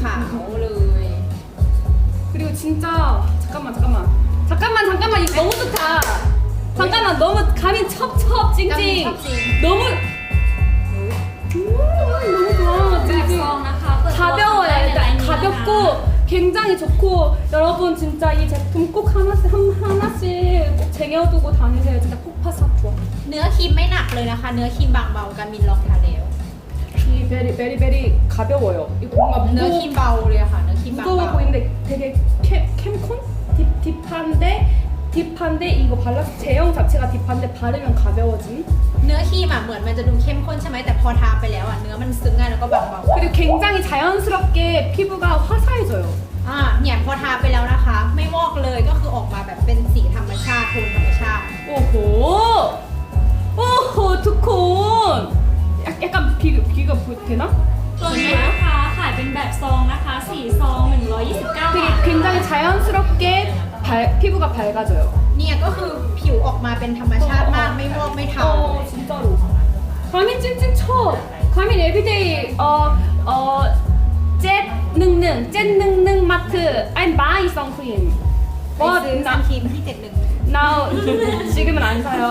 ขาวเลย 그리고 진짜 잠깐만 잠깐만 잠깐만 잠깐만 이거 너무 좋다 잠깐만 너무 감이 첩첩 กำลัง 찡찡 ชอบจริง 너무 음, 너무 좋아 แบบซ 찡찡 องนะคะเปิดตัว 가벼워요 ได้ในไล 일단 น์นี้นะคะ 가볍고 굉장히 좋고 여러분 진짜 이 제품 꼭 하나씩 한, 하나씩 꼭 쟁여두고 다니세요 진짜 폭파 사투어 เนื้อครีมไม่หนักเลยนะคะ เนื้อครีมบางเบากันมินลองทาแล้ว 이 베리 베리 베리 가벼워요 이거 뭔가 เนื้อครีม 무거워 เบาเลยอะค่ะ นื้อครีมบาง 무거워 เบา 보이는데 되게 캠, 캠콘? 딥, 딥한데 딥한데 이거 발라서 제형 자체가 딥한데 바르면 가벼워짐 เนื้อครีมอะเหมือนมันจะดูเข้มข้นใช่ไหมแต่พอทาไปแล้วอะเนื้อมันซึ้งง่ายแล้วก็บางเบา 그리고 굉장히 자연스럽게 피부가 화사해져요 อ่าเนี่ยพอทาไปแล้วนะคะ ไม่วอกเลยก็คือออกมาแบบ 비, 비가 보- 되나? ตัวนี้นะคะขายเป็นแบบซองนะคะสี่ซอง129 บา 되게 ท 굉장히 자연스럽게 발, 피부가 밝아져요 เนี่ยก็คือผิวออกมาเป็นธรรมชาติมากไม่วอกไม่เทา 어 진짜로 가민 찡찡 쳐 가민 에비데이 어어젯 능능 젯 능능 마트 아니 마이 선크림 ไปซื้อซันครีมที่เจ็ดหนึ่ง now 지금은 안 사요